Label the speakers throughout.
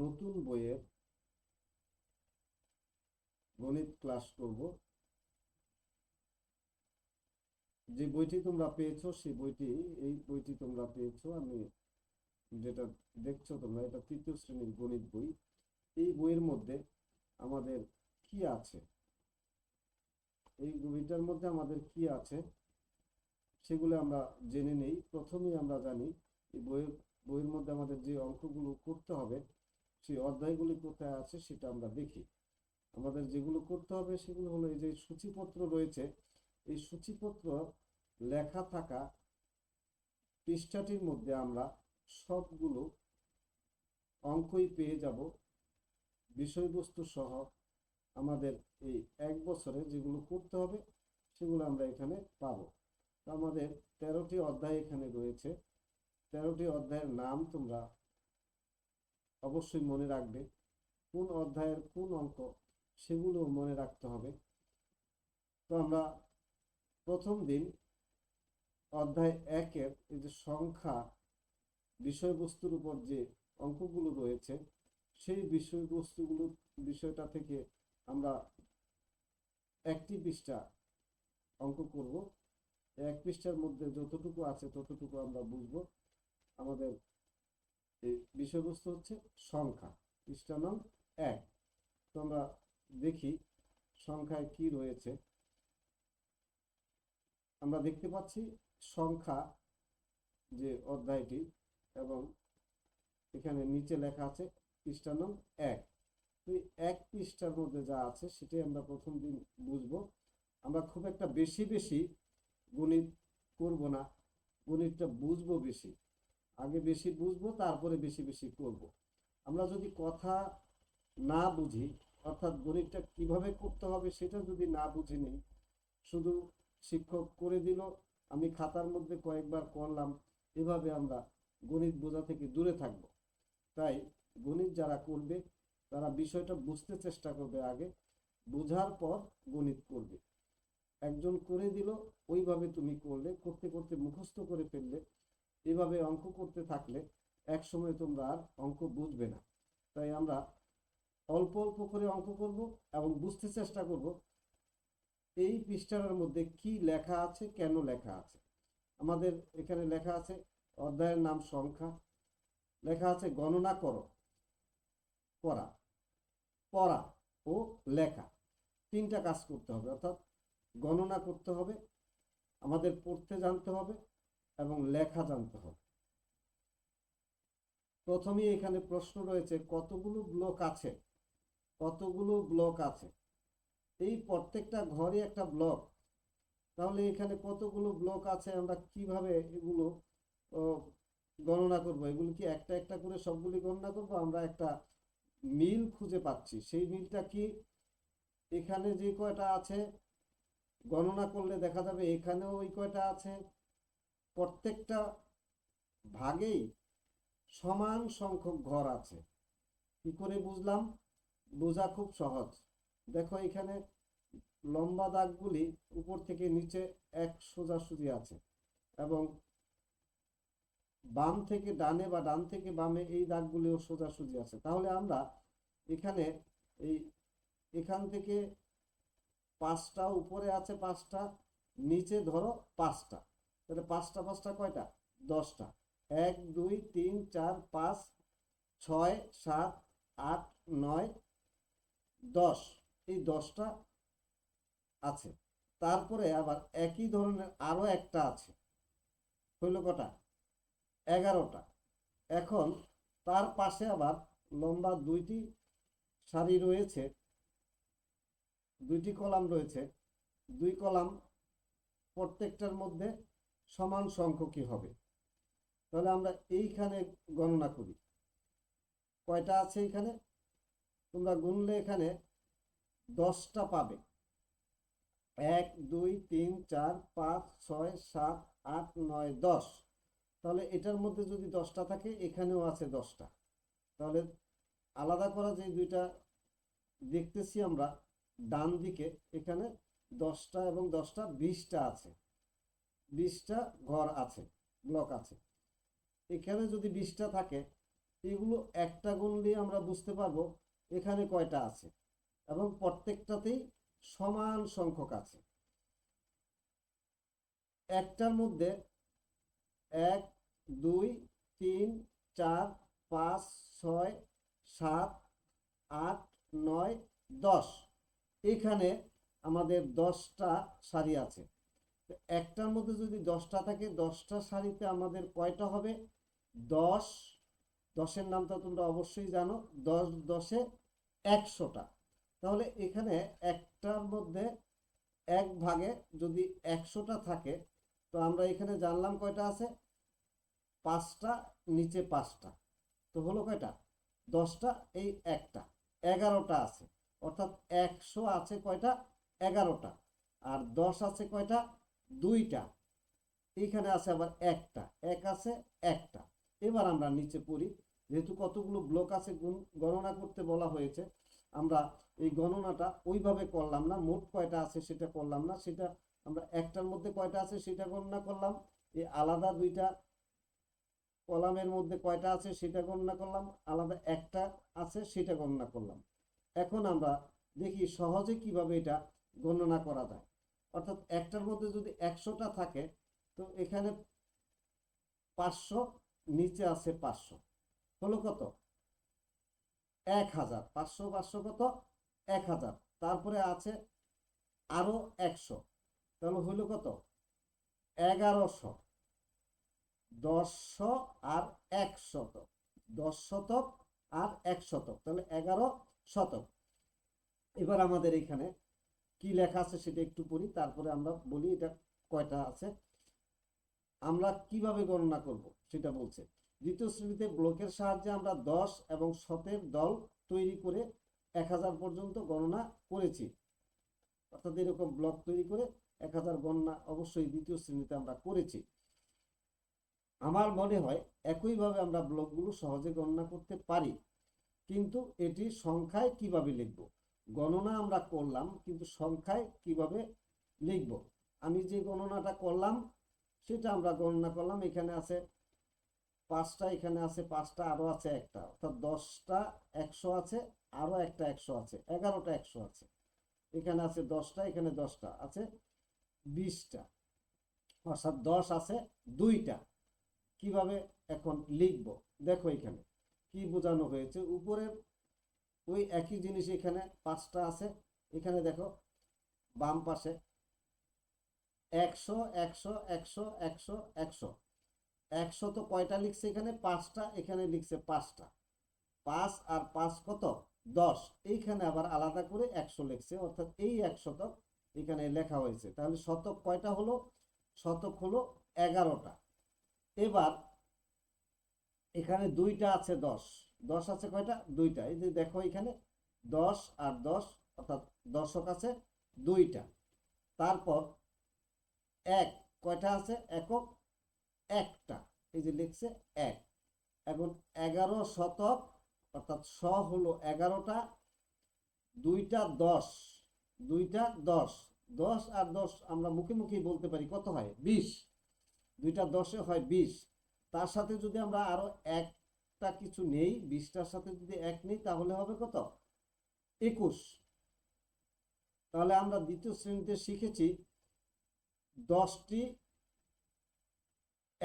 Speaker 1: নতুন বইয়ের গণিত ক্লাস করব যে বইটি তোমরা পেয়েছো সেই বইটি এই বইটি তোমরা পেয়েছো আমি যেটা দেখছো তোমরা এটা তৃতীয় শ্রেণীর গণিত বই এই বইয়ের মধ্যে আমাদের কি আছে এই বইটার মধ্যে আমাদের কি আছে সেগুলো আমরা জেনে নেই প্রথমেই আমরা জানি এই বইয়ের বইয়ের মধ্যে আমাদের যে অঙ্কগুলো করতে হবে সেই অধ্যায়গুলি কোথায় আছে সেটা আমরা দেখি আমাদের যেগুলো করতে হবে সেগুলো হলো এই যে সূচিপত্র রয়েছে এই সূচিপত্র লেখা থাকা পৃষ্ঠাটির মধ্যে আমরা সবগুলো অঙ্কই পেয়ে যাব বিষয়বস্তু সহ আমাদের এই এক বছরে যেগুলো করতে হবে সেগুলো আমরা এখানে পাব আমাদের তেরোটি অধ্যায় এখানে রয়েছে তেরোটি অধ্যায়ের নাম তোমরা অবশ্যই মনে রাখবে কোন অধ্যায়ের কোন অঙ্ক সেগুলো মনে রাখতে হবে তো আমরা প্রথম দিন অধ্যায় একের এই যে সংখ্যা বিষয়বস্তুর উপর যে অঙ্কগুলো রয়েছে সেই বিষয়বস্তুগুলো বিষয়টা থেকে আমরা একটি পৃষ্ঠা অঙ্ক করব এক পৃষ্ঠার মধ্যে যতটুকু আছে ততটুকু আমরা বুঝবো আমাদের বিষয়বস্তু হচ্ছে সংখ্যা পৃষ্ঠা নাম এক তো আমরা দেখি সংখ্যায় কি রয়েছে আমরা দেখতে পাচ্ছি সংখ্যা যে অধ্যায়টি এবং এখানে নিচে লেখা আছে পৃষ্ঠা নাম এক তো এক পৃষ্ঠার মধ্যে যা আছে সেটাই আমরা প্রথম দিন বুঝবো আমরা খুব একটা বেশি বেশি গণিত করব না গণিতটা বুঝবো বেশি আগে বেশি বুঝবো তারপরে বেশি বেশি করব। আমরা যদি কথা না বুঝি অর্থাৎ গণিতটা কিভাবে করতে হবে সেটা যদি না বুঝে নিই শুধু শিক্ষক করে দিল আমি খাতার মধ্যে কয়েকবার করলাম এভাবে আমরা গণিত বোঝা থেকে দূরে থাকব তাই গণিত যারা করবে তারা বিষয়টা বুঝতে চেষ্টা করবে আগে বোঝার পর গণিত করবে একজন করে দিল ওইভাবে তুমি করলে করতে করতে মুখস্থ করে ফেললে এভাবে অঙ্ক করতে থাকলে এক সময় তোমরা আর অঙ্ক বুঝবে না তাই আমরা অল্প অল্প করে অঙ্ক করব এবং বুঝতে চেষ্টা করব এই পৃষ্ঠার মধ্যে কি লেখা আছে কেন লেখা আছে আমাদের এখানে লেখা আছে অধ্যায়ের নাম সংখ্যা লেখা আছে গণনা করো করা পড়া ও লেখা তিনটা কাজ করতে হবে অর্থাৎ গণনা করতে হবে আমাদের পড়তে জানতে হবে এবং লেখা জানতে হবে প্রথমে এখানে প্রশ্ন রয়েছে কতগুলো ব্লক আছে কতগুলো ব্লক আছে এই প্রত্যেকটা ঘরে একটা ব্লক তাহলে এখানে কতগুলো ব্লক আছে আমরা কিভাবে এগুলো গণনা করব এগুলো কি একটা একটা করে সবগুলি গণনা করব আমরা একটা মিল খুঁজে পাচ্ছি সেই মিলটা কি এখানে যে কয়টা আছে গণনা করলে দেখা যাবে এখানেও ওই কয়টা আছে প্রত্যেকটা ভাগেই সমান সংখ্যক ঘর আছে কি করে বুঝলাম বোঝা খুব সহজ দেখো এখানে লম্বা দাগগুলি উপর থেকে নিচে এক সোজাসুজি আছে এবং বাম থেকে ডানে বা ডান থেকে বামে এই দাগগুলিও সোজাসুজি আছে তাহলে আমরা এখানে এই এখান থেকে পাঁচটা উপরে আছে পাঁচটা নিচে ধরো পাঁচটা তাহলে পাঁচটা পাঁচটা কয়টা দশটা এক দুই তিন চার পাঁচ ছয় সাত আট নয় দশ এই দশটা আছে তারপরে আবার একই ধরনের আরও একটা আছে হইল কটা এগারোটা এখন তার পাশে আবার লম্বা দুইটি সারি রয়েছে দুইটি কলাম রয়েছে দুই কলাম প্রত্যেকটার মধ্যে সমান সংখ্যকই হবে তাহলে আমরা এইখানে গণনা করি কয়টা আছে এখানে তোমরা গুনলে এখানে দশটা পাবে এক দুই তিন চার পাঁচ ছয় সাত আট নয় দশ তাহলে এটার মধ্যে যদি দশটা থাকে এখানেও আছে দশটা তাহলে আলাদা করা যে দুইটা দেখতেছি আমরা ডান দিকে এখানে দশটা এবং দশটা বিশটা আছে বিশটা ঘর আছে ব্লক আছে এখানে যদি বিশটা থাকে এগুলো একটা গুণ দিয়ে আমরা বুঝতে পারবো এখানে কয়টা আছে এবং প্রত্যেকটাতেই সমান সংখ্যক আছে একটার মধ্যে এক দুই তিন চার পাঁচ ছয় সাত আট নয় দশ এখানে আমাদের দশটা সারি আছে একটার মধ্যে যদি দশটা থাকে দশটা শাড়িতে আমাদের কয়টা হবে দশ দশের নামটা তোমরা অবশ্যই জানো দশ দশে একশোটা তাহলে এখানে একটার মধ্যে এক ভাগে যদি একশোটা থাকে তো আমরা এখানে জানলাম কয়টা আছে পাঁচটা নিচে পাঁচটা তো হলো কয়টা দশটা এই একটা এগারোটা আছে অর্থাৎ একশো আছে কয়টা এগারোটা আর দশ আছে কয়টা দুইটা এখানে আছে আবার একটা এক আছে একটা এবার আমরা নিচে পড়ি যেহেতু কতগুলো ব্লক আছে গণনা করতে বলা হয়েছে আমরা এই গণনাটা ওইভাবে করলাম না মোট কয়টা আছে সেটা করলাম না সেটা আমরা একটার মধ্যে কয়টা আছে সেটা গণনা করলাম এই আলাদা দুইটা কলামের মধ্যে কয়টা আছে সেটা গণনা করলাম আলাদা একটা আছে সেটা গণনা করলাম এখন আমরা দেখি সহজে কিভাবে এটা গণনা করা যায় অর্থাৎ একটার মধ্যে যদি একশোটা থাকে তো এখানে পাঁচশো নিচে আছে পাঁচশো হলো কত এক হাজার পাঁচশো পাঁচশো কত এক হাজার তারপরে আছে আরো একশো তাহলে হলো কত এগারোশো দশশো আর এক শতক দশ শতক আর এক শতক তাহলে এগারো শতক এবার আমাদের এখানে কি লেখা আছে সেটা একটু পড়ি তারপরে আমরা বলি এটা কয়টা আছে আমরা কিভাবে গণনা করব সেটা বলছে দ্বিতীয় শ্রেণীতে ব্লকের সাহায্যে আমরা দশ এবং শতের দল তৈরি করে এক হাজার পর্যন্ত গণনা করেছি অর্থাৎ এরকম ব্লক তৈরি করে এক হাজার গণনা অবশ্যই দ্বিতীয় শ্রেণীতে আমরা করেছি আমার মনে হয় একইভাবে আমরা ব্লকগুলো সহজে গণনা করতে পারি কিন্তু এটি সংখ্যায় কিভাবে লিখব গণনা আমরা করলাম কিন্তু সংখ্যায় কিভাবে লিখব আমি যে গণনাটা করলাম সেটা আমরা গণনা করলাম এখানে আছে পাঁচটা এখানে আছে পাঁচটা আরও আছে একটা অর্থাৎ দশটা একশো আছে আরও একটা একশো আছে এগারোটা একশো আছে এখানে আছে দশটা এখানে দশটা আছে বিশটা অর্থাৎ দশ আছে দুইটা কিভাবে এখন লিখব দেখো এখানে কি বোঝানো হয়েছে উপরের ওই একই জিনিস এখানে পাঁচটা আছে এখানে দেখো বাম পাশে একশো একশো একশো একশো একশো একশো তো কয়টা লিখছে এখানে পাঁচটা এখানে লিখছে পাঁচটা পাঁচ আর পাঁচ কত দশ এইখানে আবার আলাদা করে একশো লিখছে অর্থাৎ এই এক শতক এখানে লেখা হয়েছে তাহলে শতক কয়টা হলো শতক হলো এগারোটা এবার এখানে দুইটা আছে দশ দশ আছে কয়টা দুইটা এই যে দেখো এখানে দশ আর দশ অর্থাৎ দর্শক আছে দুইটা তারপর এক কয়টা আছে একক একটা এই যে লিখছে এক এখন এগারো শতক অর্থাৎ স হলো এগারোটা দুইটা দশ দুইটা দশ দশ আর দশ আমরা মুখে মুখেই বলতে পারি কত হয় বিশ দুইটা দশে হয় বিশ তার সাথে যদি আমরা আরও এক একটা কিছু নেই বিশটার সাথে যদি এক নেই তাহলে হবে কত একুশ তাহলে আমরা দ্বিতীয় শ্রেণীতে শিখেছি দশটি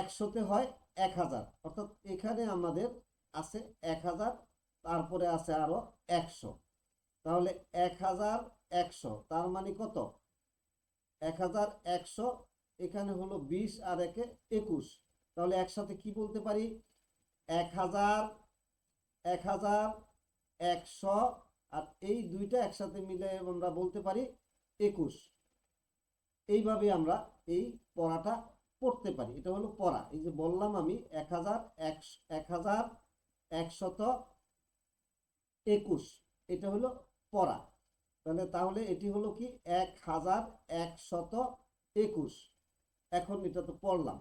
Speaker 1: একশোতে হয় এক হাজার অর্থাৎ এখানে আমাদের আছে এক হাজার তারপরে আছে আরও একশো তাহলে এক হাজার একশো তার মানে কত এক হাজার একশো এখানে হলো বিশ আর একে একুশ তাহলে একসাথে কি বলতে পারি এক হাজার এক হাজার একশো আর এই দুইটা একসাথে মিলে আমরা বলতে পারি একুশ এইভাবে আমরা এই পড়াটা পড়তে পারি এটা হলো পড়া এই যে বললাম আমি এক হাজার এক হাজার একশত একুশ এটা হলো পড়া তাহলে তাহলে এটি হলো কি এক হাজার একশত একুশ এখন এটা তো পড়লাম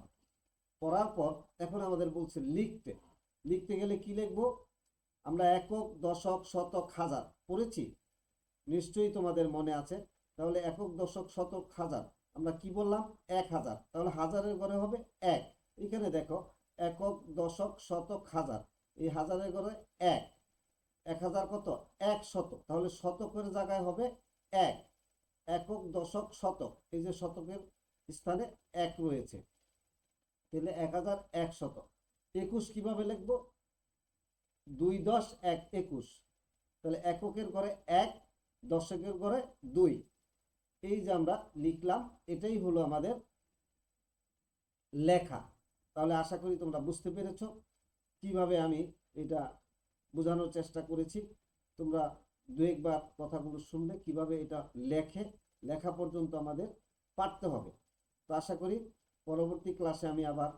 Speaker 1: পড়ার পর এখন আমাদের বলছে লিখতে লিখতে গেলে কি লিখবো আমরা একক দশক শতক হাজার পড়েছি নিশ্চয়ই তোমাদের মনে আছে তাহলে একক দশক শতক হাজার আমরা কি বললাম এক হাজার তাহলে হাজারের ঘরে হবে এক এখানে দেখো একক দশক শতক হাজার এই হাজারের ঘরে এক এক হাজার কত এক শতক তাহলে শতকের জায়গায় হবে এক একক দশক শতক এই যে শতকের স্থানে এক রয়েছে তাহলে এক হাজার এক শতক একুশ কিভাবে লিখবো দুই দশ এক একুশ তাহলে এককের ঘরে এক দশকের ঘরে দুই এই যে আমরা লিখলাম এটাই হলো আমাদের লেখা তাহলে আশা করি তোমরা বুঝতে পেরেছ কিভাবে আমি এটা বোঝানোর চেষ্টা করেছি তোমরা দু একবার কথাগুলো শুনলে কিভাবে এটা লেখে লেখা পর্যন্ত আমাদের পারতে হবে তো আশা করি পরবর্তী ক্লাসে আমি আবার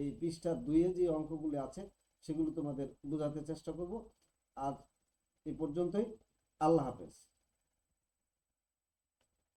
Speaker 1: এই পৃষ্ঠা দুইয়ে যে অঙ্কগুলি আছে সেগুলো তোমাদের বোঝাতে চেষ্টা করব আর এ পর্যন্তই আল্লাহ হাফেজ